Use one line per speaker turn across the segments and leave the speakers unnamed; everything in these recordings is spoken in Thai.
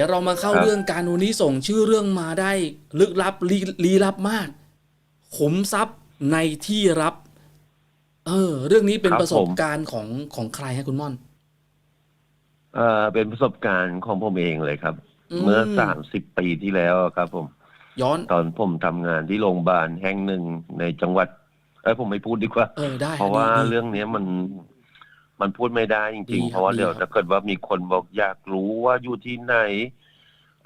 เดี๋ยวเรามาเข้า
ครับ
เรื่องการวันนี้ส่งชื่อเรื่องมาได้ลึกลับลีลี้ลับมาก ขุมทรัพย์ในที่รับ เออ เรื่องนี้เป็น
ครับ
ประสบ
ผม
การณ์ของของใครฮะคุณม่อน
เอ่อเป็นประสบการณ์ของผมเองเลยครับ
อืม
เมื่อสามสิบปีที่แล้วครับ ผม
ย้อน
ตอนผมทำงานที่โรงพยาบาลแห่งหนึ่งในจังหวัดเอ้ยผมไม่พูดดีกว่า
เออได้
เพราะว่า
ดีดี
เรื่องเนี้ยมันมันพูดไม่ได้จ
ดี
ริง
ครับ
ๆเพราะว่า
ดี
เดี๋ยว
ครับ
ถ้าเกิดว่ามีคนบอกอยากรู้ว่าอยู่ที่ไหน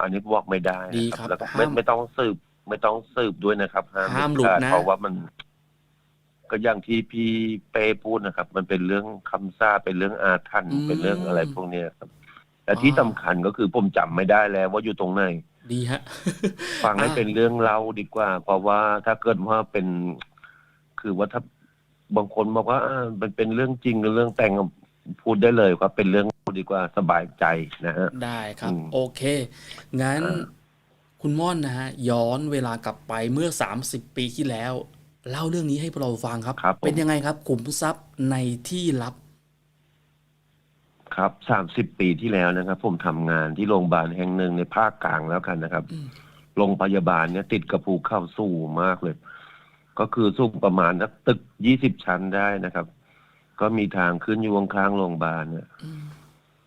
อันนี้บอกไม่ได้
ดี
นะค
ครั
รับบแล้วก็ไม่
ห้าม
ไม่ต้องสืบ ไม่ต้องสืบด้วยนะครับ
ห้ามหลุด
เด็ดข
นะ
เพราะว่ามัน ก็อย่างที่พี่เป้พูดนะครับ มันเป็นเรื่องคำซ่าเป็นเรื่องอาถรรพ์เป็นเรื่องอะไรพวกเนี้ยครับแต่ที่สำคัญก็คือผมจำไม่ได้แล้ว ว่าอยู่ตรงไหน
ดีฮะ
ฟังให้
อ่า
เป็นเรื่องเล่าดีกว่า เพราะว่าถ้าเกิดว่าเป็น คือว่าถ้าบางคนบอกว่าอ่ามันเป็นเรื่องจริงหรือเรื่องแต่ง พูดได้เลยว่าเป็นเรื่องเล่าดีกว่าสบายใจนะฮะ
ได้ครับ
อืม
โอเค งั้น
อ่า
คุณม่อนนะฮะ ย้อนเวลากลับไปเมื่อ 30 ปีที่แล้ว เล่าเรื่องนี้ให้พวกเราฟังครับ
ครับผม
เป็นยังไงครับขุมทรัพย์ในที่ลับ
ครับสามสิบปีที่แล้วนะครับ ผมทำงานที่โรงพยาบาลแห่งหนึ่งในภาคกลางแล้วกันนะครับ
อืม
โรงพยาบาลเนี่ยติดกับภูเขาสูงมากเลย ก็คือสูงประมาณสักตึกยี่สิบชั้นได้นะครับ ก็มีทางขึ้นอยู่ข้างๆโรงพยาบาลเนี่ย
อืม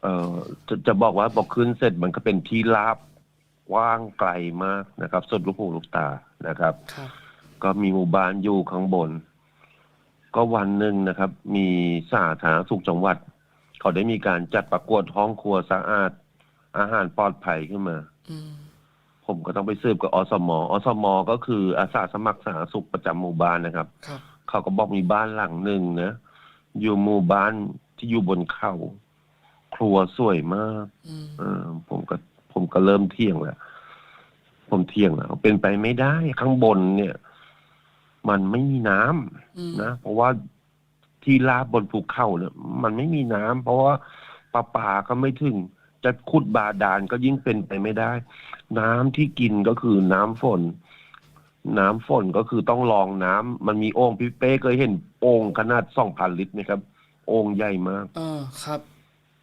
เอ่อจะจะบอกว่าบอกขึ้นเสร็จมันก็เป็นที่ราบกว้างไกลมากนะครับสุดลูกหูลูกตานะครับ
ครับ
ก็มีหมู่บ้านอยู่ข้างบน ก็วันหนึ่งนะครับ มีสาธารณสุขจังหวัด เขาได้มีการจัดประกวดห้องครัวสะอาด อาหารปลอดภัยขึ้นมา
อืม
ผมก็ต้องไปสืบกับอสมอสมก็คืออาสาสมัครสาธารณสุขประจำหมู่บ้านนะครับ
ครับ
เขาก็บอกมีบ้านหลังหนึ่งนะ อยู่หมู่บ้านที่อยู่บนเขา ครัวสวยมาก
อืม
เออผมก็ ผมก็เริ่มเที่ยงแล้ว ผมเที่ยงแล้วเป็นไปไม่ได้ ข้างบนเนี่ย มันไม่มีน้ำ
อืม
นะเพราะว่าที่ลาบบนภูเขาเนี่ยมันไม่มีน้ำเพราะว่าปลาปาก็ไม่ถึง จะขุดบาดาลก็ยิ่งเป็นไปไม่ได้ น้ำที่กินก็คือน้ำฝน น้ำฝนก็คือต้องรองน้ำมันมีโอ่งพี่เป้เคยเห็นโอ่งขนาดสองพันลิตรไหมครับ โอ่งใหญ่มาก
เออครับ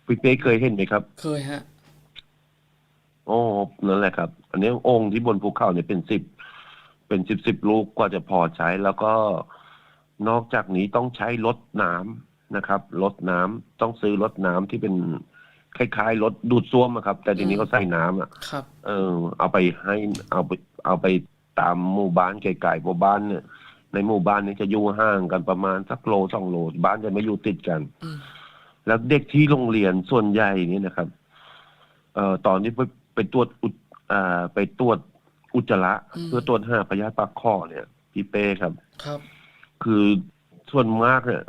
พี่เป้เคยเห็นไหมครับ
เคยฮะ
โอ้นั่นแหละครับ อันนี้องค์ที่บนภูเขาเนี่ยเป็นสิบเป็นสิบสิบลูกกว่าจะพอใช้ แล้วก็นอกจากนี้ต้องใช้รถน้ำนะครับรถน้ำต้องซื้อรถน้ำที่เป็นคล้ายๆรถดูดซ่วมอะครับ แต่ทีนี้
อืม
เขาใส่น้ำอะ
ครับ
เออ เอาไปให้เอาไปเอาไป ตามหมู่บ้านไกลๆเพราะบ้านเนี่ยในหมู่บ้านนี้จะอยู่ห่างกันประมาณสักโลสองโลบ้านจะไม่อยู่ติดกัน
อืม
แล้วเด็กที่โรงเรียนส่วนใหญ่นี่นะครับ เอ่อตอนที่ไปไปตรวจอุจอ่าไปตรวจอุจจาระ
อืม
เพื่อตรวจหาพยาธิปากข้อเนี่ย พี่เป้ครับ
ครับ
คือส่วนมากเนี่ย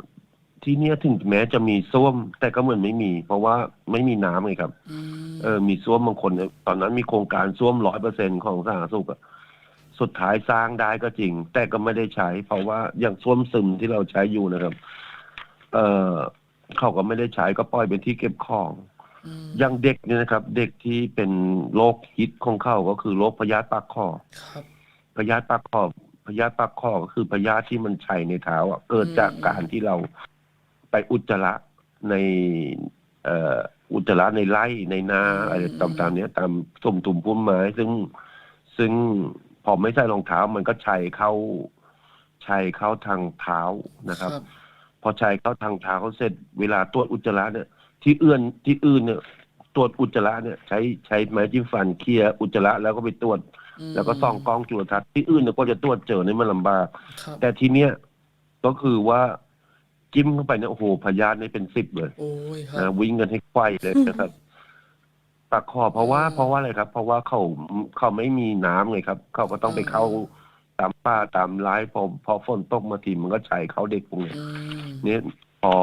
ที่เนี่ยถึงแม้จะมีส้วม แต่ก็เหมือนไม่มี เพราะว่าไม่มีน้ำไงครับ
อืม
เออมีส้วมบางคนเนี่ยตอนนั้นมีโครงการส้วมร้อยเปอร์เซ็นของสาธารณสุขอะ สุดท้ายสร้างได้ก็จริง แต่ก็ไม่ได้ใช้ เพราะว่าอย่างส้วมซึมที่เราใช้อยู่นะครับ เออเขาก็ไม่ได้ใช้ก็ปล่อยเป็นที่เก็บของ
อืม
อย่างเด็กเนี่ยนะครับ เด็กที่เป็นโรคฮิตของเขาก็คือโรคพยาธิปากคอ
ครับ
พยาธิปากคอพยาธิปากคอก็คือพยาธิที่มันชัยในเท้าอะเกิดจากการที่เราไปอุจจาระในเอ่ออุจจาระในไร่ในนาอะไรตามๆเนี้ยตามตุ่มตุ่มพุ่มไม้ซึ่งซึ่ง พอไม่ใส่รองเท้ามันก็ชัยเข้าชัยเข้าทางเท้านะครับ
ครับ
พอชัยเข้าทางเท้าเสร็จเวลาตรวจอุจจาระเนี่ย ที่เอื้อนที่อื่นเนี่ยตรวจอุจจาระเนี่ยใช้ใช้ไม้จิ้มฟันเคลียร์อุจจาระแล้วก็ไปตรวจ
ม
แล้วก็ส่องกล้องจุลทรรศน์ที่อื่นเนี่ยก็จะตรวจเจอเนี่ยมันลำบาก
ครับ
แต่ทีเนี้ยก็คือว่าจิ้มเข้าไปเนี่ยโอ้โหพยาธิเนี่ยเป็นสิบเลย
โอ้ยครั
นะ
บ
วิ่งกันให้ไขว้เลยนะครับ ปากคอเพราะว่า
อืม
เพราะว่าอะไรครับ เพราะว่าเขาเขาไม่มีน้ำไงครับ เขาก็ต้องไปเข้า
อืม
ตามป่าตามไร่พอพอฝนตกมาทีมันก็ใช้เขาเด็กพวกเนี้ย
อืม
เนี่ยพอ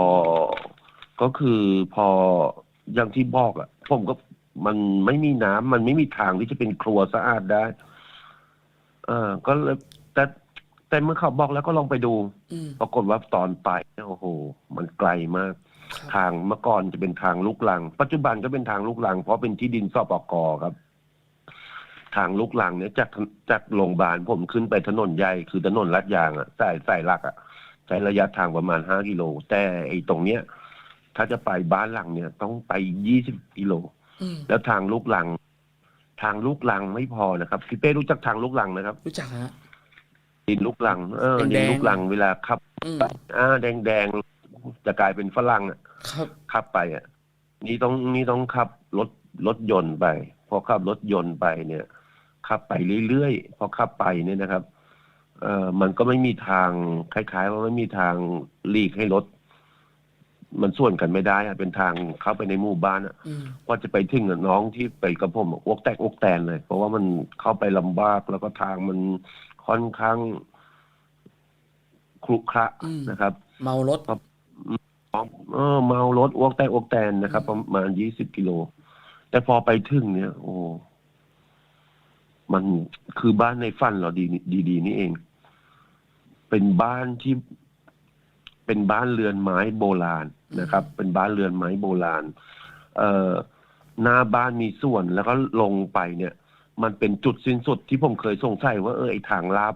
ก็คือพออย่างที่บอกอะผมก็มันไม่มีน้ำมันไม่มีทางที่จะเป็นครัวสะอาดได้ เออก็เลยแต่แต่เมื่อเขาบอกแล้วก็ลองไปดู
อืม
ปรากฏว่าตอนไปเนี่ยโอ้โห มันไกลมาก
ครับ
ทางเมื่อก่อนจะเป็นทางลูกลัง ปัจจุบันก็เป็นทางลูกลัง เพราะเป็นที่ดินสปกครับ ทางลูกลังเนี่ยจากจากโรงพยาบาลผมขึ้นไปถนนใหญ่คือถนนลาดยางอะสายสายหลักอะใช้ระยะทางประมาณห้ากิโล แต่ไอ้ตรงเนี้ย ถ้าจะไปบ้านหลังเนี่ย ต้องไปยี่สิบกิโล
อืม
แล้วทางลูกลัง ทางลูกลังไม่พอนะครับพี่เป้รู้จักทางลูกลังนะครับ
รู้จักฮะ
ดินลูกลัง เออ
แด
ดิน
งๆ
ลูกลังเวลาขับ
อืม
อ่า แดงแดงๆ จะกลายเป็นฝรั่งอะ
ครับ
ขับไปอะ นี่ต้องนี่ต้องขับรถรถยนต์ไป พอขับรถยนต์ไปเนี่ยขับไปเรื่อยๆพอขับไปเนี่ยนะครับเอ่อมันก็ไม่มีทางคล้าย ๆ ว่าไม่มีทางหลีกให้รถมันส่วนกันไม่ได้อะเป็นทางเข้าไปในหมู่บ้านอะ
อืม
พอจะไปถึงอะน้องที่ไปกับผมอะอกแตกอกแตนเลย เพราะว่ามันเข้าไปลำบากแล้วก็ทางมันค่อนข้างครุขระ
อืม
นะครับ
เมารถ
เออเมารถอ้วกแตกอ้วกแตนนะครับ ประมาณยี่สิบกิโล แต่พอไปถึงเนี่ย โอ้ มันคือบ้านในฝันเราดีดีดีนี่เอง เป็นบ้านที่ เป็นบ้านเรือนไม้โบราณนะครับ เป็นบ้านเรือนไม้โบราณ เอ่อหน้าบ้านมีส่วนแล้วก็ลงไปเนี่ย มันเป็นจุดสิ้นสุดที่ผมเคยสงสัยว่าเออไอทางลาบ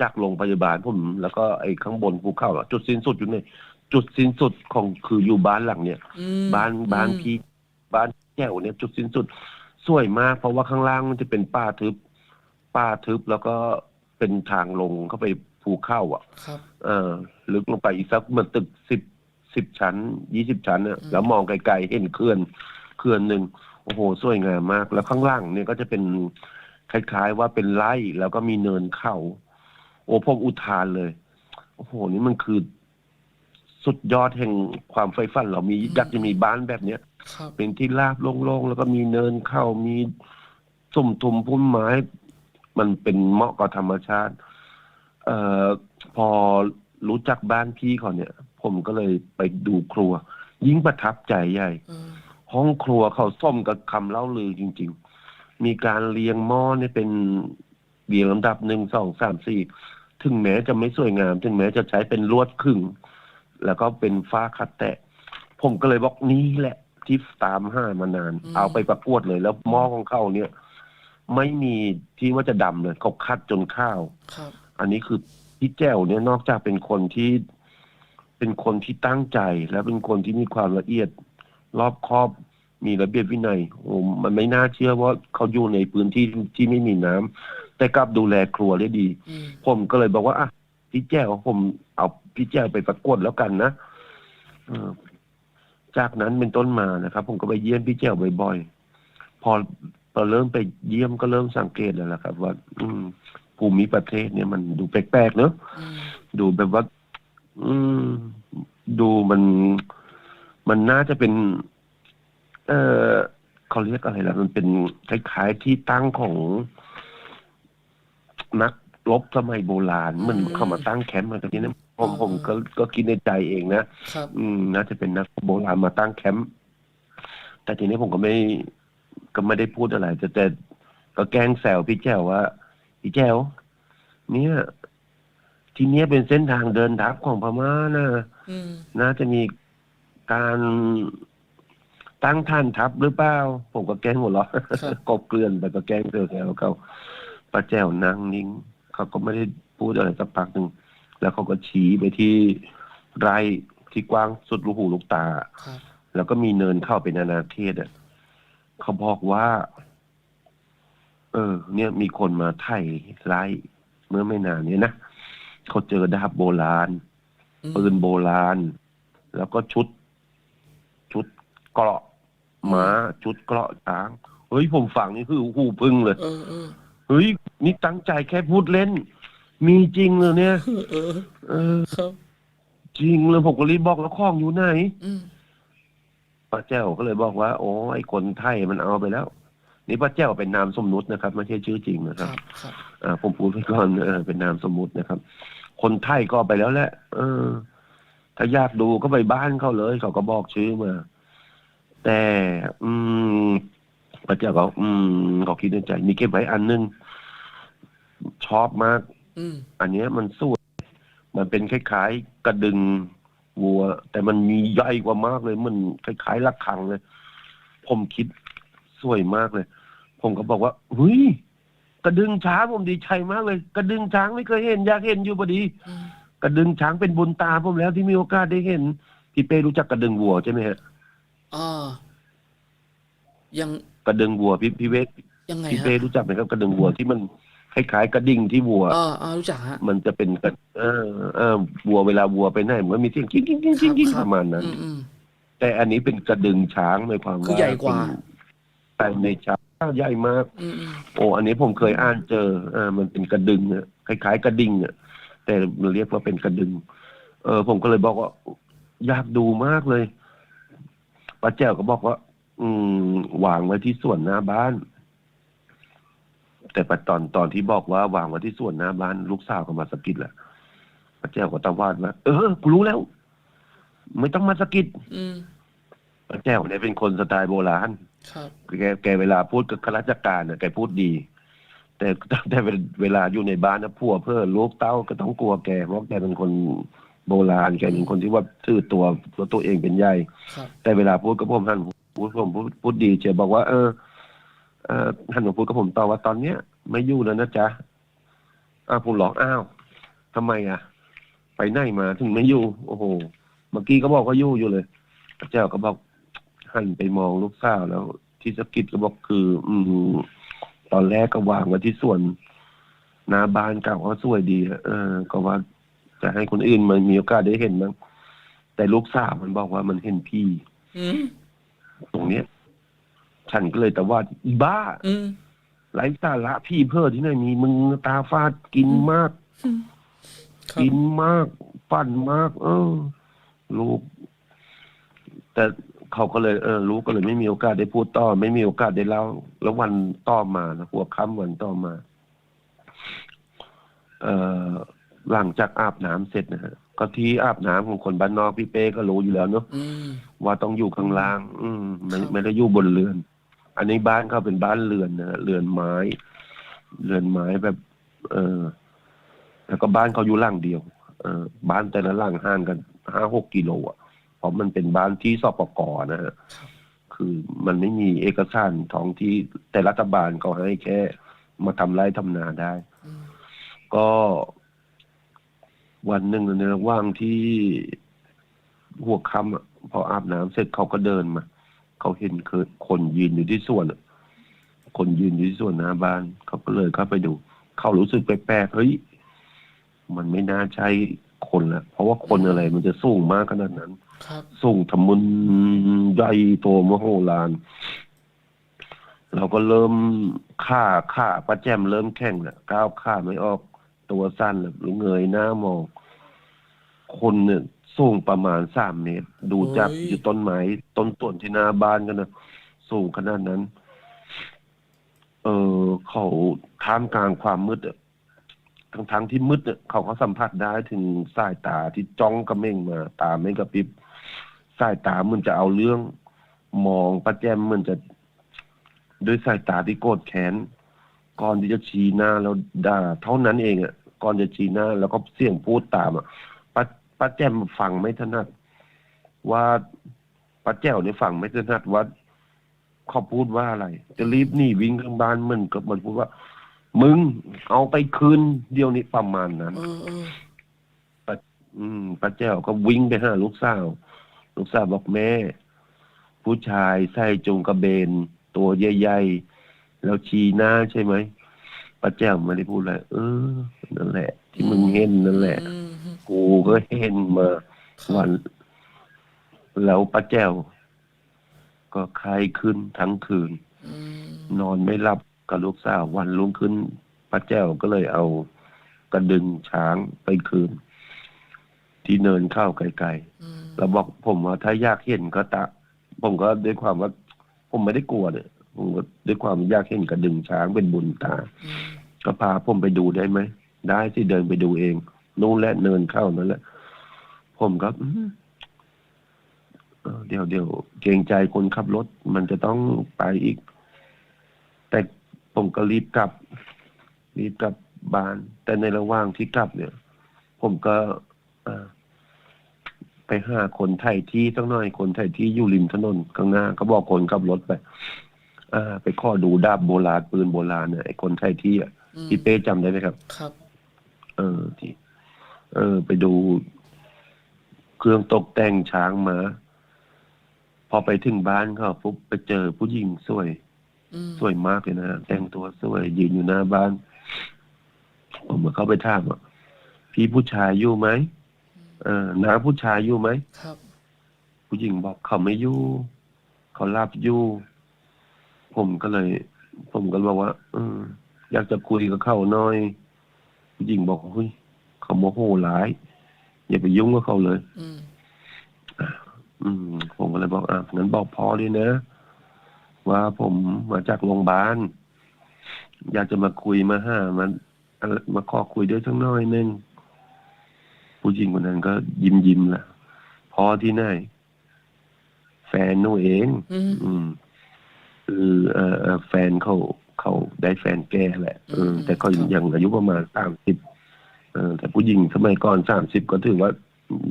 จากโรงพยาบาลผมแล้วก็ไอ้ข้างบนภูเขาอะจุดสิ้นสุดอยู่ใน จุดสิ้นสุดของคืออยู่บ้านหลังเนี่ย
อืม
บ้านบ้าน
อืม
พี่บ้านแก้วเนี่ยจุดสิ้นสุด สวยมาก เพราะว่าข้างล่างมันจะเป็นป่าทึบป่าทึบแล้วก็เป็นทางลงเข้าไปภูเข้าอะ
ครับ
เออลึกลงไปอีกสักเหมือนตึกสิบสิบชั้นยี่สิบชั้นเนี่ย
อืม
แล้วมองไกลๆเห็นเขื่อนเขื่อนหนึ่งโอ้โหสวยงามมาก แล้วข้างล่างเนี่ยก็จะเป็นคล้ายๆว่าเป็นไร่แล้วก็มีเนินเขา โอ้ผมอุทานเลย โอ้โห นี่มันคือ สุดยอดแห่งความไฟฝันเรามีอยากจะมีบ้านแบบเนี้ย
ครับ
เป็นที่ราบโล่งๆแล้วก็มีเนินเข้ามีสุ่มทุมพุ่มไม้ มันเป็นเหมาะกับธรรมชาติ เอ่อพอรู้จักบ้านพี่เขาเนี่ย ผมก็เลยไปดูครัว ยิ่งประทับใจใหญ่
เออ
ห้องครัวเขาส้มกับคำเล่าลือจริง ๆ มีการเรียงหม้อเนี่ยเป็นเรียงลำดับหนึ่งสองสามสี่ถึงแม้จะไม่สวยงาม ถึงแม้จะใช้เป็นลวดครึ่ง แล้วก็เป็นฟ้าคัดแตะ ผมก็เลยบอกนี่แหละที่ตามห้ามานานเอาไปประกวดเลย แล้วหม้อของเขาเนี่ย ไม่มีที่ว่าจะดำเลยเขาคัดจนข้าว
ครับ
อันนี้คือพี่แจ้วเนี่ยนอกจากเป็นคนที่ เป็นคนที่ตั้งใจ และเป็นคนที่มีความละเอียด รอบคอบมีระเบียบวินัยโอ้มันไม่น่าเชื่อว่าเขาอยู่ในพื้นที่ที่ไม่มีน้ำแต่กลับดูแลครัวได้ดี
อืม
ผมก็เลยบอกว่าอะพี่แจ้วผมเอา พี่แจ้วไปประกวดแล้วกันนะเออจากนั้นเป็นต้นมานะครับ ผมก็ไปเยี่ยมพี่แจ้วบ่อยๆพอพอเริ่มไปเยี่ยมก็เริ่มสังเกตแล้วล่ะครับ ว่า อืมภูมิประเทศเนี่ยมันดูแปลกๆเนอะ
อืม
ดูแบบว่า อืม ดูมัน มันน่าจะเป็น เออเขาเรียกอะไรล่ะ มันเป็นคล้ายๆที่ตั้งของนักรบสมัยโบราณเหมันเขามาตั้งแคมป์มาตรงนี้นะ ผมผมก็ก็คิดในใจเองนะ
ครับ
อืมน่าจะเป็นนักโบราณมาตั้งแคมป์แต่ทีนี้ผมก็ไม่ก็ไม่ได้พูดอะไรแต่แต่ก็แกล้งแซวพี่แจ้วว่า พี่แจ้วเนี่ยทีเนี้ยเป็นเส้นทางเดินทัพของพม่านะ
อืม
น่าจะมีการตั้งท่านทัพหรือเปล่าผมก็แกล้งหัวเราะ
ครับ
กบเกลื่อนไปก็แกล้งเซลๆเขาป้าแจ้วนั่งนิ่งเขาก็ไม่ได้พูดอะไรสักพักหนึ่ง แล้วเขาก็ชี้ไปที่ไร่ที่กว้างสุดลูกหูลูกตา
ครับ
แล้วก็มีเนินเข้าเป็นอาณาเขตอะเขาบอกว่า เออ เนี่ยมีคนมาไถ่ไล่เมื่อไม่นานเนี้นะเขาเจอดาบโบราณ
อืม
ปืนโบราณ แล้วก็ชุด ชุดเกราะม้าชุดเกราะช้างเฮ้ยผมฟังนี่คือหูพึ่งเลย
เออเออ
เฮ้ยนี่ตั้งใจแค่พูดเล่น มีจริงเลยเนี่ย
เออเออ
เออ
ครับ
จริงเลยผมก็รีบบอกแล้วข้องอยู่ไหน
อืม
ป้าแจ้วก็เลยบอกว่า โอ้ไอ้คนไทยมันเอาไปแล้ว นี่ป้าแจ้วเป็นนามสมมุตินะครับไม่ใช่ชื่อจริงนะค
ครับ รับ ครับ
อ่าผมพูดไปก่อนเออเป็นนามสมมุตินะครับ คนไทยก็เอาไปแล้วแหละเออ ถ้าอยากดูก็ไปบ้านเขาเลย เขาก็บอกชื่อมา แต่ อืมพระเจ้าก็อืมเขาคิดในใจ มีเก็บไว้อันนึง ชอบมาก
อืม
อันเนี้ยมันสวยมันเป็นคล้ายๆกระดึงวัว แต่มันมีใหญ่กว่ามากเลย มันคล้ายๆระฆังเลย ผมคิดสวยมากเลย ผมก็บอกว่าเฮ้ยกระดึงช้างผมดีใจมากเลย กระดึงช้างไม่เคยเห็นอยากเห็นอยู่พอดี
อืม
กระดึงช้างเป็นบุญตาผมแล้วที่มีโอกาสได้เห็นพี่เป้รู้จักกระดึงวัวใช่ไหมฮะ
อ่ายัง
กระดึงวัวพี่พี่เวก
ยังไง
พี่
ฮะ
เป้รู้จักไหมครับกระดึงวัวที่มัน คล้ายๆกระดิ่งที่วัว
เออเออรู้จักฮะ
มันจะเป็นกระเออเออวัวเวลาวัวไปไหนมันก็มีเสียงกิ้งกิ้งกิ้งกิ้งกิ้ง
ค
ป
บ
ระมาณนั้น
อืมอืม
แต่อันนี้เป็นกระดึงช้างในความ
คือ
ว่า
ใหญ่กว่า
แต่ในช้างใหญ่มาก
อืมอืม
โอ้อันนี้ผมเคยอ่านเจอเออมันเป็นกระดึงอะคล้าย ๆ กระดิ่งอะแต่มันเรียกว่าเป็นกระดึง เออ ผมก็เลยบอกว่าอยากดูมากเลยป้าแจ้วก็บอกว่า อืมวางไว้ที่ส่วนหน้าบ้าน แต่ปัจตอนตอนที่บอกว่าวางไว้ที่ส่วนหน้าบ้านลูกสาวก็มาสะกิดแหละป้าแจ้วก็ตะวาดว่าเออกูรู้แล้ว ไม่ต้องมาสะกิด
อืม
ป้าแจ้วเนี่ยเป็นคนสไตล์โบราณ
ครับ
แกแกเวลาพูดกับข้าราชการน่ะแกพูดดี แต่แต่เวลาอยู่ในบ้านนะพัวเพื่อลูกเต้าก็ต้องกลัวแกเพราะแกเป็นคนโบราณแกเป็นคนที่ว่าถือตัวตัวตัวเองเป็นใหญ่
ครับ
แต่เวลาพูดกับผมท่านพูดผมพูดพูดดีเจบอกว่าเออ เออท่านผมพูดกับผมต่อว่าตอนเนี้ยไม่อยู่แล้วนะจ๊ะอ้าวผมหลอกอ้าวทำไมอะ ไปไหนมาถึงไม่อยู่ โอ้โห เมื่อกี้ก็บอกว่าอยู่อยู่เลยพระเจ้าก็บอกหันไปมองลูกสาวแล้ว ที่สะกิดก็บอกคือ อืมตอนแรกก็วางไว้ที่ส่วนหน้าบ้านเก่าก็สวยดีอะเออ ก็ว่าจะให้คนอื่นมันมีโอกาสได้เห็นมั้งแต่ลูกสาวมันบอกว่ามันเห็นพี่
อืม
ตรงเนี้ย ฉันก็เลยแต่ว่าอีบ้า
อืม
ไร้สาระพี่เพื่อที่ไหนมีมึงตาฟาดกินมาก
ครับ
กินมากปั่นมาก เออลูกแต่เขาก็เลยเออลูกก็เลยไม่มีโอกาสได้พูดต่อ ไม่มีโอกาสได้เล่าแล้ววันต่อมานะหัวค่ำวันต่อมา เอ่อหลังจากอาบน้ำเสร็จนะฮะก็ที่อาบน้ำของคนบ้านนอกพี่เป้ก็รู้อยู่แล้วเนาะ
อืม
ว่าต้องอยู่ข้างล่าง อืมไม่
ครับ
ไม่ได้อยู่บนเรือน อันนี้บ้านเขาเป็นบ้านเรือนนะเรือนไม้ เรือนไม้แบบ เออแล้วก็บ้านเขาอยู่หล่างเดียว เออบ้านแต่ละหล่างห่างกันห้าหกกิโลอะเพราะมันเป็นบ้านที่สปกนะฮะคือมันไม่มีเอกสารท้องที่แต่รัฐบาลเขาให้แค่ มาทำไร่ทำนาได้ ก็ วันหนึ่งในระหว่างที่หัวค่ำพออาบน้ำเสร็จเขาก็เดินมา เขาเห็นคือคนยืนอยู่ที่สวนอะคนยืนอยู่ที่สวนหน้าบ้าน เขาก็เลยเข้าไปดู เขารู้สึกแปลกๆเฮ้ยมันไม่น่าใช่คนละเพราะว่าคนอะไรมันจะสูงมากขนาดนั้น
ครับ
ส่งทำมุนใหญ่โตมโหฬารเราก็เริ่มข่าข่าป้าแจมเริ่มแข็งแล้วก้าวขาไม่ออกตัวสั้นแล้วหรือเงยหน้ามองคนเนี่ย สูงประมาณสามเมตร ดูจาก
โอ้ย
อยู่ต้นไม้ต้นต้นที่หน้าบ้านกันนะสูงขนาดนั้น เออเขาท่ามกลางความมืดอะทั้งทั้งๆที่มืดเนี่ยเขาก็สัมผัสได้ถึงสายตาที่จ้องกระเม่งมา ตาไม่กระพริบสายตามันจะเอาเรื่อง มองป้าแจมมันจะด้วยสายตาที่โกรธแค้นก่อนที่จะชี้หน้าแล้วด่าเท่านั้นเองอะก่อนจะชี้หน้า แล้วก็เสียงพูดตามอะ ป้าป้าแจมฟังไม่ถนัดว่าป้าแจ้วเนี่ยฟังไม่ถนัดว่าเขาพูดว่าอะไร จะรีบหนีวิ่งข้างบ้านมันก็มันพูดว่า มึงเอาไปคืนเดี๋ยวนี้ประมาณนั้น
เออเออ
อืมป้าแจ้วก็วิ่งไปหาลูกสาวลูกสาวบอกแม่ ผู้ชายใส่จงกระเบน ตัวใหญ่ๆแล้วชี้หน้าใช่ไหมป้าแจ้วไม่ได้พูดอะไรเออนั่นแหละ ที่มึงเห็นนั่นแหละ
อืมอืม
กูก็เห็นมาวันแล้วป้าแจ้ว ก็ไข้ขึ้นทั้งคืน นอนไม่หลับกับลูกสาววันรุ่งขึ้นป้าแจ้วก็เลยเอากระดึงช้างไปคืน ที่เนินเข้าไกลๆ
อืม
เราบอกผมว่าถ้าอยากเห็นก็ตะ ผมก็ด้วยความว่า ผมไม่ได้กลัวเนี่ยผมก็ด้วยความอยากเห็นกระดึงช้างเป็นบุญตา ก็พาผมไปดูได้ไหม ได้ที่เดินไปดูเอง นู่นแหละเนินเข้านั่นแหละ ผมก็อืมเออเดี๋ยวเดี๋ยวเกรงใจคนขับรถ มันจะต้องไปอีก แต่ผมก็รีบกลับ รีบกลับบ้าน แต่ในระหว่างที่กลับเนี่ย ผมก็เอ่อไปหาคนไทยที่สักหน่อยคนไทยที่อยู่ริมถนนข้างหน้า ก็บอกคนขับรถไปอ่า ไปข้อดูดาบโบราณปืนโบราณเนี่ยไอ้คนไทยที่อะ
อืม
พี่เป้จำได้ไหมครับ
ครับ
เออที่ เออ ไปดู เครื่องตกแต่งช้างมา พอไปถึงบ้านเขาปุ๊บไปเจอผู้หญิงสวย
อืม
สวยมากเลยนะแต่งตัวสวยยืนอยู่หน้าบ้าน ผมก็เข้าไปถามว่าพี่ผู้ชายอยู่ไหมเออน้าผู้ชายอยู่ไหม
ครับ
ผู้หญิงบอกเขาไม่อยู่ เขาหลับอยู่ ผมก็เลย ผมก็บอกว่าเอออยากจะคุยกับเขาหน่อย ผู้หญิงบอกเฮ้ย เขาโมโหร้าย อย่าไปยุ่งกับเขาเลย
อืม
อืมผมก็เลยบอกอะงั้นบอกพ่อเลยนะ ว่าผมมาจากโรงพยาบาลอยากจะมาคุยมาห้ามันมาขอคุยด้วยสักหน่อยหนึงผู้หญิงคนนั้นก็ยิ้มยิ้มๆละพ่อที่ไหนแฟนหนูเอง
อืม
อืมคือเอ่อเอ่อแฟนเขาเขาได้แฟนแก่แหละเออ
อืม
แต่เขา
ครับ
ยังอายุประมาณสามสิบเออ แต่ผู้หญิงสมัยก่อนสามสิบก็ถือว่า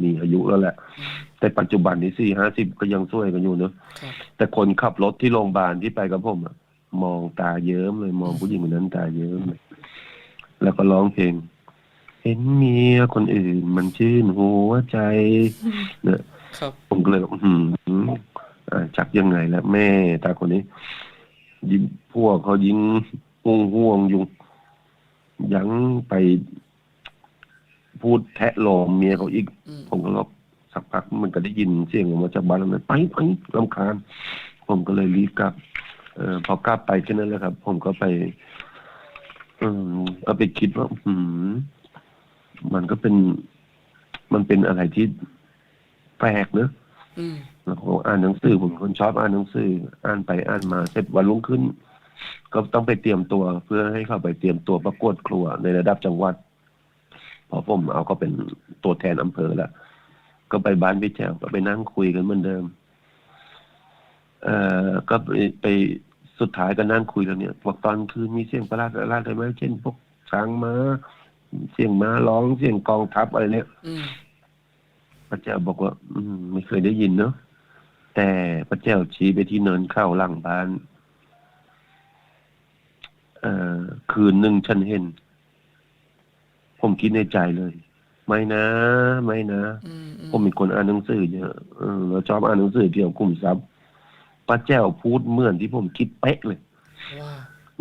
มีอายุแล้วแหละ
อืม
แต่ปัจจุบันนี้สี่ห้าสิบก็ยังช่วยกันอยู่เนอะ
ครับ
แต่คนขับรถที่โรงพยาบาลที่ไปกับผมอะมองตาเยิ้มเลยมองผู้หญิงคนนั้นตาเยิ้มเลยแล้วก็ร้องเพลง เห็นเมียคนอื่น มันชื่นหัวใจ เนี่ย
ครับ
ผมก็เลยบอกอืมอ่าจักยังไงแล้วแม่ตาคนนี้ ยิงพวกเขายิงห่วงห่วงยุงยังไป พูดแทะโลมเมียเขาอีก
อืม
ผมก็รอสักพักมันก็ได้ยินเสียงออกมาจากบ้านแล้วนะไปไปลำคาญ ผมก็เลยรีบกลับ เออพอกลับไปแค่นั้นแหละครับ ผมก็ไป อืมก็ไปคิดว่า อืมมันก็เป็น มันเป็นอะไรที่แปลกเนอะ
อืม
แล้วผมอ่านหนังสือผมเป็นคนชอบอ่านหนังสือ อ่านไปอ่านมาเสร็จวันรุ่งขึ้น ก็ต้องไปเตรียมตัว เพื่อให้เข้าไปเตรียมตัวประกวดครัวในระดับจังหวัด พอผมเอาก็เป็นตัวแทนอำเภอแล้วก็ไปบ้านพี่แจวก็ไปนั่งคุยกันเหมือนเดิม เอ่อก็ไปไปสุดท้ายก็นั่งคุยแล้วเนี่ยบอกตอนคืนมีเสียงประหลาดประหลาดอะไรไหมเช่นพวกช้างม้าเสียงม้าร้องเสียงกองทัพอะไรเนี่ย
อืม
พระเจ้าบอกว่า อืม ไม่เคยได้ยินเนาะแต่พระเจ้าชี้ไปที่เนินเข้าหลังบ้าน เอ่อคืนหนึ่งฉันเห็น ผมคิดในใจเลย ไม่นะ ไม่นะ
อืมอืม
ผมเป็นคนอ่านหนังสือเยอะเออแล้วชอบอ่านหนังสือเกี่ยวกับกลุ่มทรัพย์พระเจ้าพูดเหมือนที่ผมคิดเป๊ะเลย
ว่า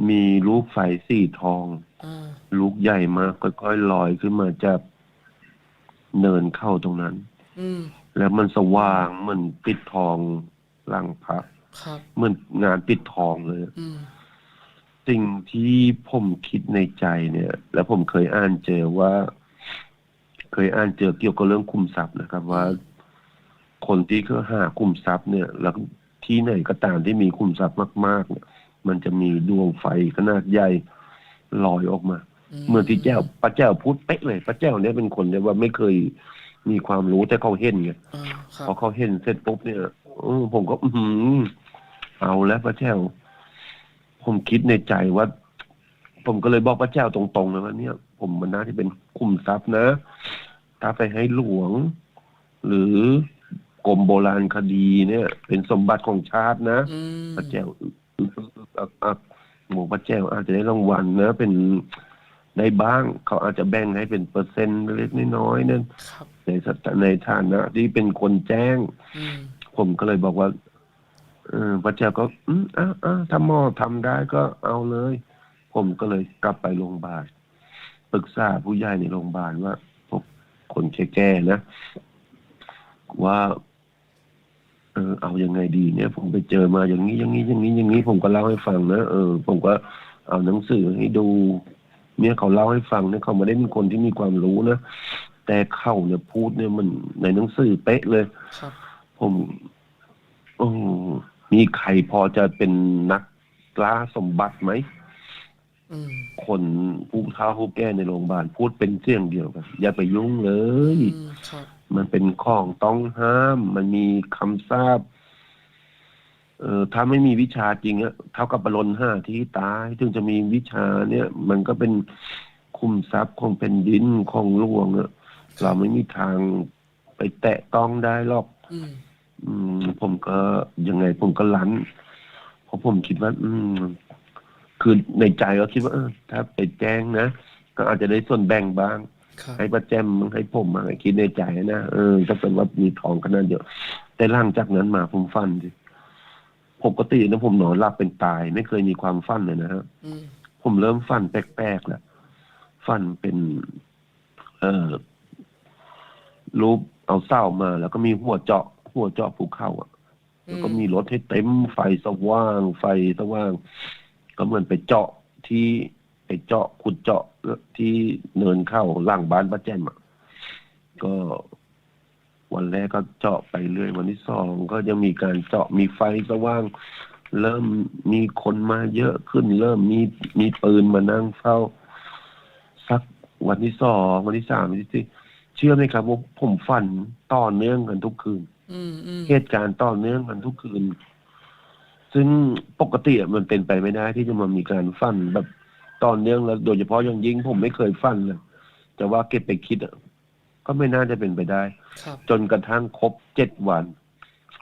มีลูกไฟสีทอง
อ่า
ลูกใหญ่มากค่อยๆลอยขึ้นมาจากเนินเข้าตรงนั้น
อืม
แล้วมันสว่างเหมือนปิดทองหลังพระ
ครับ
เหมือนงานปิดทองเลย
อืม
สิ่งที่ผมคิดในใจเนี่ย แล้วผมเคยอ่านเจอว่า เคยอ่านเจอเกี่ยวกับเรื่องคุมทรัพย์นะครับ ว่า คนที่เขาหาคุมทรัพย์เนี่ย แล้วที่ไหนก็ตามที่มีคุมทรัพย์มากๆเนี่ยมันจะมีดวงไฟขนาดใหญ่ลอยออกมาเมื่อที่เจ้าพระเจ้าพูดเป๊ะเลยพระเจ้าเนี่ยเป็นคนเนี่ยว่าไม่เคยมีความรู้แต่เขาเห็นไง
อ่าครั
พอบเขาเห็นเสร็จปุ๊บเนี่ยเออผมก็ อือหือเอาแล้วพระเจ้า ผมคิดในใจว่า ผมก็เลยบอกพระเจ้าตรงๆเลยว่าเนี่ย ผมมันน่าที่เป็นคุมทรัพย์นะ ถ้าไปให้หลวง หรือกรมโบราณคดีเนี่ย เป็นสมบัติของชาตินะ
อืม
พระเจ้าอักอักหมู่พระเจ้าอาจจะได้รางวัลนะเป็นได้บ้าง เขาอาจจะแบ่งให้เป็นเปอร์เซ็นต์เล็กๆน้อยๆนั่น
ครับ
ในสถาในฐานะที่เป็นคนแจ้ง
อืม
ผมก็เลยบอกว่า เออพระเจ้าก็ อืมอะอะถ้าหมอทำได้ก็เอาเลย ผมก็เลยกลับไปโรงพยาบาลปรึกษาผู้ใหญ่ในโรงพยาบาลว่าพวกคนแก่ๆนะ ว่า เออ เอายังไงดีเนี่ย ผมไปเจอมาอย่างนี้อย่างนี้อย่างนี้อย่างนี้ ผมก็เล่าให้ฟังนะเออ ผมก็เอาหนังสือให้ดู เนี่ยเขาเล่าให้ฟังเนี่ยเขาไม่ได้เป็นคนที่มีความรู้นะแต่เขาเนี่ยพูดเนี่ยมันในหนังสือเป๊ะเลย
ครับ
ผม โอ้ มีใครพอจะเป็นนักล่าสมบัติไหม
อืม
คนผู้เฒ่าผู้แก่ในโรงพยาบาลพูดเป็นเสียงเดียวกันอย่าไปยุ่งเลย
อืมครับ
มันเป็นของต้องห้าม มันมีคำทราบเอ่อถ้าไม่มีวิชาจริงอะเท่ากับบรนห้าที่ตายถึงจะมีวิชาเนี่ย มันก็เป็นคุมทรัพย์ของแผ่นดินของหลวงอะเราไม่มีทางไปแตะต้องได้หรอก
อืม
อืม ผมก็ยังไงผมก็ลั้น เพราะผมคิดว่า อืม คือในใจก็คิดว่าเออถ้าไปแจ้งนะก็อาจจะได้ส่วนแบ่งบ้าง
ครับ
ให้ป้าแจมมึงให้ผมมาคิดในใจนะเออถ้าเป็นว่ามีทองขนาดเดียวแต่หล่างจากนั้นมาผมฟันสิปกตินะผมนอนหลับเป็นตาย ไม่เคยมีความฝันเลยนะฮะ
อืม
ผมเริ่มฝันแปลกๆแล้วฝันเป็น เอ่อรูปเอาเศร้ามา แล้วก็มีหัวเจาะ หัวเจาะภูเขาอะแล้วก็มีรถให้เต็มไฟสว่าง ไฟสว่าง ก็เหมือนไปเจาะที่ไปเจาะขุดเจาะที่เนินเข้าหล่างบ้านป้าแจ่มอะก็ วันแรกก็เจาะไปเรื่อย วันที่สองก็ยังมีการเจาะมีไฟสว่าง เริ่มมีคนมาเยอะขึ้น เริ่มมีมีปืนมานั่งเฝ้า สักวันที่สองวันที่สามวันที่สี่เชื่อไหมครับว่าผมฝันต่อเนื่องกันทุกคืน
อืมอืม
เหตุการณ์ต่อเนื่องกันทุกคืน ซึ่งปกติอะมันเป็นไปไม่ได้ที่จะมามีการฟันแบบต่อเนื่องแล้ว โดยเฉพาะอย่างยิ่งผมไม่เคยฟันเลยแต่ว่าเก็บไปคิดอะก็ไม่น่าจะเป็นไปได้
ครับ
จนกระทั่งครบเจ็ดวัน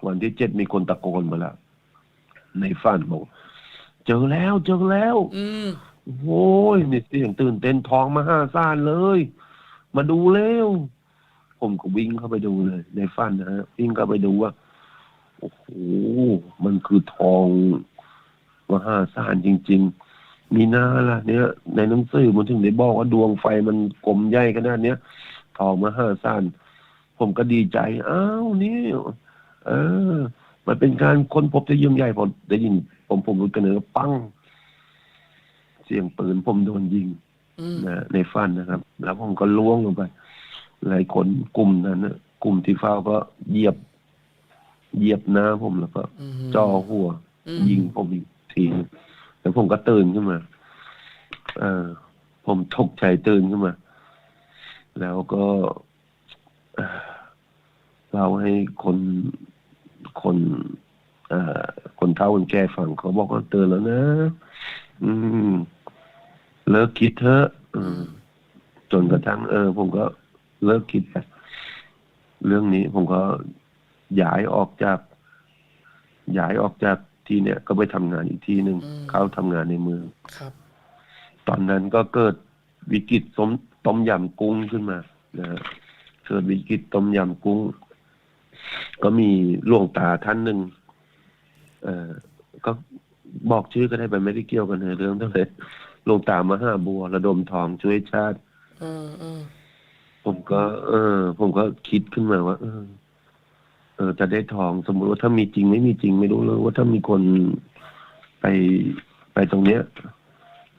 วันที่เจ็ดมีคนตะโกนมาแล้วในฝันบอกเจอแล้วเจอแล้ว
อืม
โอ้ยนี่เสียงตื่นเต้นท้องมหาศาลเลย มาดูเร็ว ผมก็วิ่งเข้าไปดูเลย ในฝันนะฮะวิ่งเข้าไปดูว่า โอ้โห มันคือทองมหาศาลจริง ๆ มีหน้าล่ะ เนี่ย ในหนังสือมันถึงได้บอกว่าดวงไฟมันกลมใหญ่ขนาดเนี้ยทองมหาศาลผมก็ดีใจ อ้าวนี่เออ มันเป็นการค้นพบที่ยิ่งใหญ่พอได้ยิน ผมผมรู้กันเลยว่าปังเสียงปืนผมโดนยิง
อืม
นะในฟันนะครับ แล้วผมก็ล่วงลงไป หลายคนกลุ่มนั้นนะกลุ่มที่เฝ้าก็เหยียบ เหยียบหน้าผมแล้วก็
อืม
จ่อหัว
อืม
ยิงผมอีกทีนึงแล้วผมก็ตื่นขึ้นมาเออผมตกใจตื่นขึ้นมา แล้วก็เอ่อเราให้คนคนเอ่อคนเฒ่าคนแก่ฟังเขาบอกว่าเตือนแล้วนะ อืม เลิกคิดเถอะอืมจนกระทั่งเออ ผมก็ เลิกคิดไปเรื่องนี้ผมก็ย้ายออกจากย้ายออกจากที่เนี่ย ก็ไปทำงานอีกที่หนึ่ง
อืม
เข้าทำงานในเมือง
ครับ
ตอนนั้นก็เกิดวิกฤตสมต้มยำกุ้งขึ้นมานะฮะเกิดวิกฤตต้มยำกุ้ง ก็มีหลวงตาท่านหนึ่งเอ่อก็บอกชื่อก็ได้ไปไม่ได้เกี่ยวกันในเรื่องเท่าไหร่หลวงตามหาบัว ระดมทองช่วยชาติ
เออเออ
ผมก็ เออ ผมก็คิดขึ้นมาว่า เออ เออ จะได้ทองสมมุติว่าถ้ามีจริงไม่มีจริงไม่รู้เลยว่าถ้ามีคนไปไปตรงเนี้ย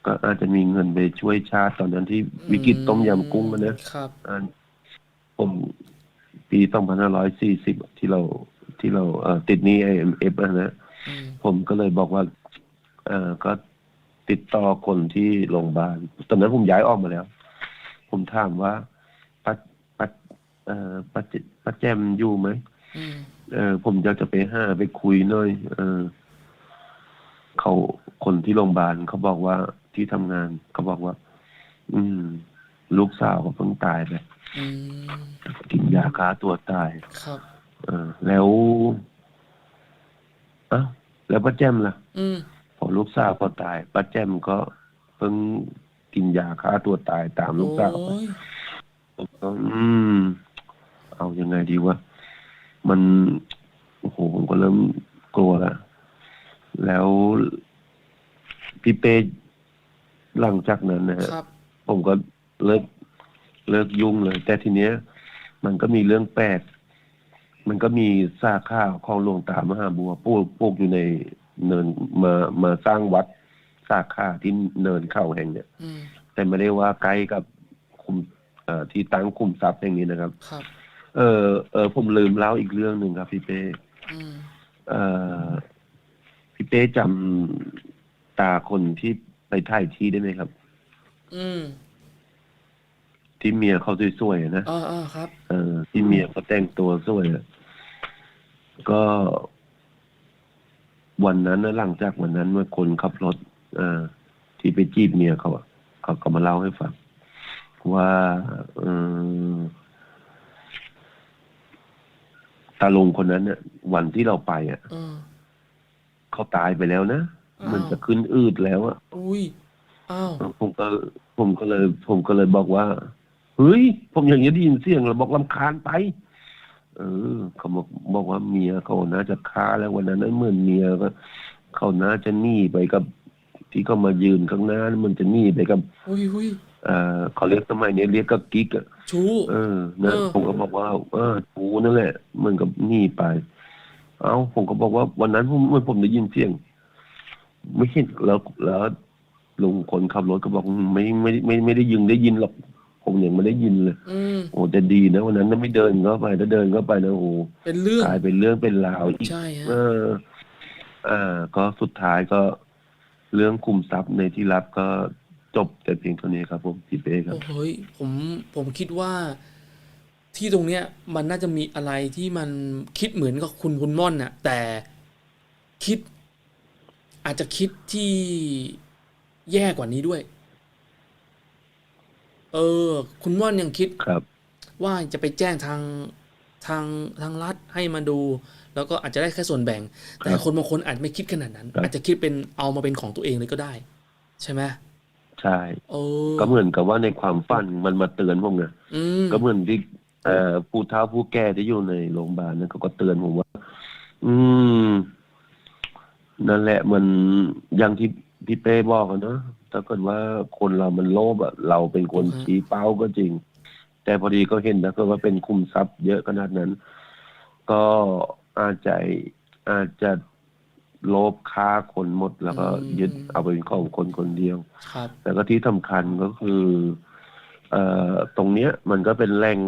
ก็อาจจะมีเงินไปช่วยชาติตอนนั้นที่วิกฤตต้มยำกุ้งอะนะครับ อันผมปีสองพันห้าร้อยสี่สิบที่เราที่เราเอ่อติดหนี้ไอเอ็มเอฟนะ
อืม
ผมก็เลยบอกว่า เออก็ติดต่อคนที่โรงพยาบาลตอนนั้นผมย้ายออกมาแล้ว ผมถามว่าป้าป้า เอ่อป้าเจป้าแจมอยู่ไหม
อืม
เออผมอยากจะไปหาไปคุยหน่อย เออเขาคนที่โรงพยาบาลเขาบอกว่าที่ทำงานเขาบอกว่า อืม ลูกสาวก็เพิ่งตายไป
อืม
กินยาฆ่าตัวตาย
ครับ
เออ แล้วเอ้าแล้วป้าแจมล่ะ
อืม
พอลูกสาวก็ตายป้าแจมก็เพิ่งกินยาฆ่าตัวตายตามลูกสาวไป
โอ้ย
ผมก็อืม เอายังไงดีวะมันโอ้โหผมก็เริ่มกลัวแล้วแล้วพี่เป้หลังจากนั้นนะฮะ
ครับ
ผมก็เลิกเลิกยุ่งเลย แต่ทีเนี้ย มันก็มีเรื่องแปลกมันก็มีสาขาของหลวงตามหาบัวปลูกปลูกอยู่ในเนินมามาสร้างวัดสาขาที่เนินเข้าแห่งเนี้ย
อืม
แต่ไม่ได้ว่าใกล้กับคุมเอ่อที่ตั้งคุมทรัพย์แห่งนี้นะครับ
ครับ
เออเออผมลืมเล่าอีกเรื่องหนึ่งครับพี่เป้
อืม
เออพี่เป้จำตาคนที่ไปถ่ายที่ได้ไหมครับ
อืม
ที่เมียเขาสวยๆนะ
อ่าอ่าครับ
เออที่เมียเขาแต่งตัวสวยอะก็ วันนั้นนะหลังจากวันนั้นเมื่อคนขับรถ เออที่ไปจีบเมียเขาอะเขาก็มาเล่าให้ฟังว่า เออ ตาลุงคนนั้นเนี่ยวันที่เราไปอะ
เออ
เขาตายไปแล้วนะ
อ้าว
มันจะขึ้นอืดแล้วอะ
อุ้ยอ้าว
ผมก็ผมก็เลย ผมก็เลยบอกว่าเฮ้ยผมอย่างนี้ได้ยินเสียงเราบอกลำคาญไป เออเขาบอกบอกว่าเมียเขาน่าจะฆ่าแล้ววันนั้นนั้นเหมือนเมียก็เขาน่าจะหนีไปกับ ที่เขามายืนข้างหน้านั้นมันจะหนีไปกับ
อุ้ยอุ้ย
เอ่อเขาเรียกสมัยนี้เรียกกับกิ๊กอะ
ชู
เออนะ
เออ
ผมก็บอกว่า เออกูนั่นแหละมันกับหนีไป เอ้าผมก็บอกว่าวันนั้นผมมันผมได้ยินเสียง ไม่เห็นแล้วแล้วลุงคนขับรถก็บอกไม่ไม่ไม่ไม่ได้ยินได้ยินหรอกผมยังไม่ได้ยินเลย
อืม
โอ้แต่ดีนะวันนั้นไม่เดินเข้าไปถ้าเดินเข้าไปนะโอ้โห
เป็นเรื่อง
กลายเป็นเรื่องเป็นราวอีก
ใช่ฮะ
เออ อ่า ก็สุดท้ายก็เรื่องคุมทรัพย์ในที่รับก็ จบแต่เพียงเท่านี้ครับผมพี่เป้ครับ
โอ้โหยผมผมคิดว่าที่ตรงเนี้ยมันน่าจะมีอะไรที่มันคิดเหมือนกับคุณคุณม่อนน่ะ แต่คิด อาจจะคิดที่แย่กว่านี้ด้วย เออ คุณม่อนยังคิด
ครับ
ว่าจะไปแจ้งทางทางทางรัฐให้มาดู แล้วก็อาจจะได้แค่ส่วนแบ่ง แต่
ครับ
คนบางคนอาจไม่คิดขนาดนั้น
ครับ
อาจจะคิดเป็นเอามาเป็นของตัวเองเลยก็ได้ ใช่ไหม
ใช่
เออ
ก็เหมือนกับว่าในความฝันมันมาเตือนผมไง
อืม
ก็เหมือนที่เอ่อผู้เฒ่าผู้แก่ที่อยู่ในโรงพยาบาลนั้นเขาก็เตือนผมว่า อืม นั่นแหละมันอย่างที่พี่เป้บอกอะเนอะถ้าเกิดว่าคนเรามันโลภอะเราเป็นคนชี้เป้าก็จริง แต่พอดีก็เห็นนะก็ว่าเป็นคุมทรัพย์เยอะขนาดนั้น ก็อาจจะอาจจะโลภฆ่าคนหมดแล้วก็ยึดเอาไปเป็นของคนคนเดียว
ครับ
แต่ก็ที่สำคัญก็คือเอ่อตรงเนี้ยมันก็เป็นแหล่ง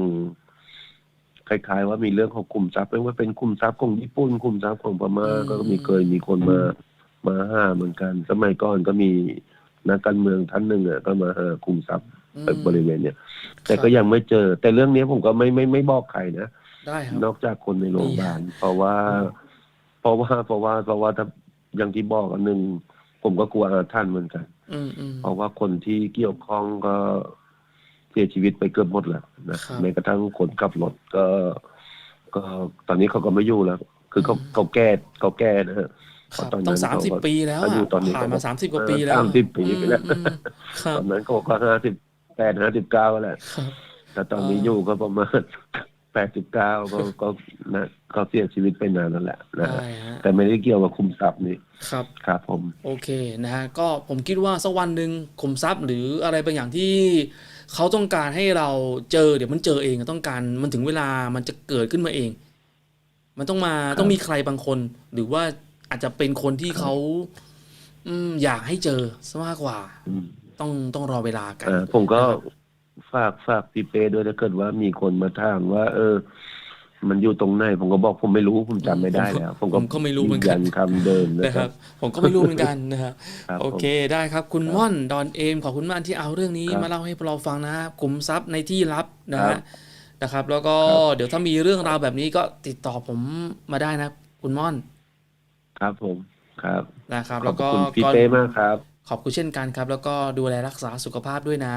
คล้ายๆ ว่ามีเรื่องของคุมทรัพย์ไม่ว่าเป็นคุมทรัพย์ของญี่ปุ่นคุมทรัพย์ของพม่า
อืม
ก็มีเคยมีคนมามาห้าเหมือนกัน สมัยก่อนก็มีนักการเมืองท่านหนึ่งอะก็มาหาคุมทรัพย์
อืม
บริเวณเนี้ยแต่ก็ยังไม่เจอ แต่เรื่องเนี้ยผมก็ไม่ไม่ไม่บอกใครนะ
ได้ครับ
นอกจากคนในโรงพยาบาลเพราะว่าเพ ราะว่าเพราะว่าเพราะว่าถ้าอย่างที่บอกอันหนึ่งผมก็กลัวอาท่านเหมือนกัน
อืมอืม
เพราะว่าคนที่เกี่ยวข้องก็เสียชีวิตไปเกือบหมดแล้วนะครับแม้กระทั่งคนขับรถก็ ก็ตอนนี้เขาก็ไม่อยู่แล้ว คือเขา
อืม
เขาแก้เขาแก้นะฮะ
ครับ
ตอนนั้น
ต้องสามสิบ
เขาก็
ปีแล้ว
อายุ
อะ
ตอนนี้
ผ่านมา
ก็
สามสิบกว่าปีแล้ว
สามสิบปีไปแล้ว
อืมอืมครั
ต
บ
อนนั้นเขาก็ห้าสิบแปดห้าสิบเก้าแหละ
ครับ
แต่ตอนนี้
อ่า
อยู่ก็ประมาณ แปดสิบเก้าก็ก็นะก็เสียชีวิตไปนานแล้วแหละนะฮะ
ได้ฮะ
แต่ไม่ได้เกี่ยวกับคุมทรัพย์นี่
ครับ
ครับผม
โอเคนะฮะก็ผมคิดว่าสักวันหนึ่งขุมทรัพย์หรืออะไรบางอย่างที่เขาต้องการให้เราเจอเดี๋ยวมันเจอเองต้องการมันถึงเวลามันจะเกิดขึ้นมาเอง มันต้องมา
ครับ
ต้องมีใครบางคน หรือว่าอาจจะเป็นคนที่เขาอืมอยากให้เจอซะมากกว่า
อืม
ต้องต้องรอเวลากัน
อ่าผมก็
นะครับ
ฝากฝากพี่เป้ด้วยถ้าเกิดว่ามีคนมาถามว่า เออ มันอยู่ตรงไหนผมก็บอกผมไม่รู้ผมจำไม่ได้แล้วผมก็
ผมก็ไม่รู้เหมือนกัน
ยืยัคำเดิมนะ
นะ
ค
ค
รั
รับ บ ผมก็ไม่รู้เหมือนกันนะฮะ
ครับ
โอ
ผม
เคได้ครับคุณ
ครับ
ม่อนดอนเอมขอบคุณมากที่เอาเรื่องนี้
ครับ
มาเล่าให้พวกเราฟังนะฮะกลุ่มทรัพย์ในที่ลับนะ
ครั
ฮะ
บ
นะครับ แล้วก็
ครับ
เดี๋ยวถ้ามีเรื่องราวแบบนี้ก็ติดต่อผมมาได้นะคุณม่อน
ครับผมครับ
นะครับ
ขอ
แล้
บ
วก็
คุณพี่
ก่อน
เป้มากครับ
ขอบคุณเช่นกันครับ แล้วก็ดูแลรักษาสุขภาพด้วยนะ